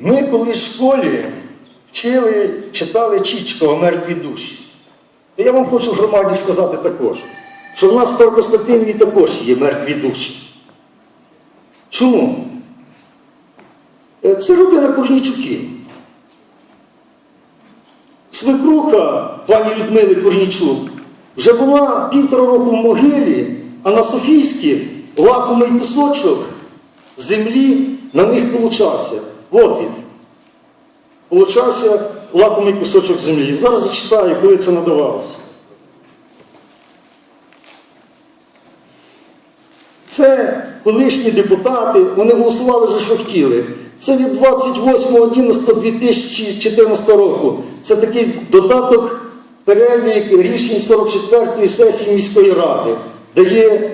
Ми коли в школі вчили, читали Чичкова мертві душі. То я вам хочу в громаді сказати також, що в нас в Старокостянтинові також є мертві душі. Чому? Е, Це родина Корнічуків. Свекруха пані Людмили Корнічук вже була півтора року в могилі, а на Софійській лакомий кусочок землі на них получався. От він. Получався лакомий кусочок землі. Зараз зачитаю, коли це надавалося. Це колишні депутати, вони голосували за що хотіли. Це від 28.11.2014 року. Це такий додаток перелік рішень 44-ї сесії міської ради, де є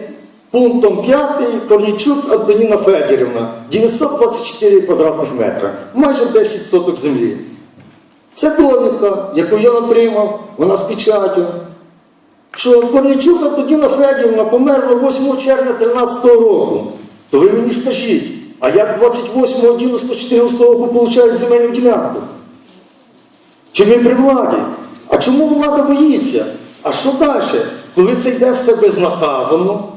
пунктом 5 Корнічук Антоніна Федорівна, 924 квадратних метра, майже 10 соток землі. Це довідка, яку я отримав, вона з печаттю що Корнічук Антоніна Федівна померла 8 червня 2013 року. То ви мені скажіть, а як 28.11.14 року получають земельну ділянку? Чи ми при владі? А чому влада боїться? А що далі? Коли це йде все безнаказано,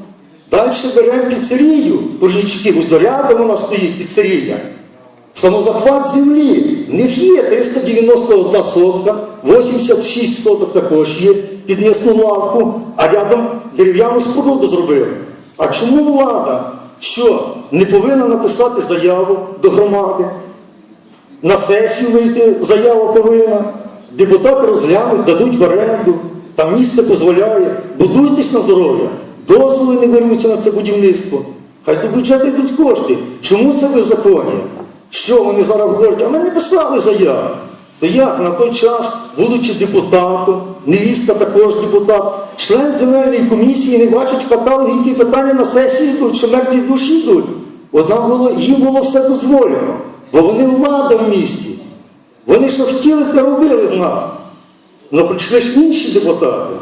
далі беремо піцерію, Корнічуків, ось рядом вона стоїть піцерія. Самозахват землі. В них є 391 сотка, 86 соток також є під м'ясну лавку, а рядом дерев'яну споруду зробили. А чому влада що не повинна написати заяву до громади? На сесію вийти заява повинна. Депутати розглянуть, дадуть в оренду, там місце дозволяє. Будуйтесь на здоров'я. Дозволи не беруться на це будівництво. Хай до бюджету йдуть кошти. Чому це беззаконня? Що вони зараз говорять? А ми не писали заяв. То як на той час, будучи депутатом, невістка також депутат, член земельної комісії не бачить каталоги, які питання на сесії йдуть, що мертві душі йдуть. Було, їм було все дозволено, бо вони влада в місті. Вони що хотіли, те робили з нас. Але прийшли ж інші депутати.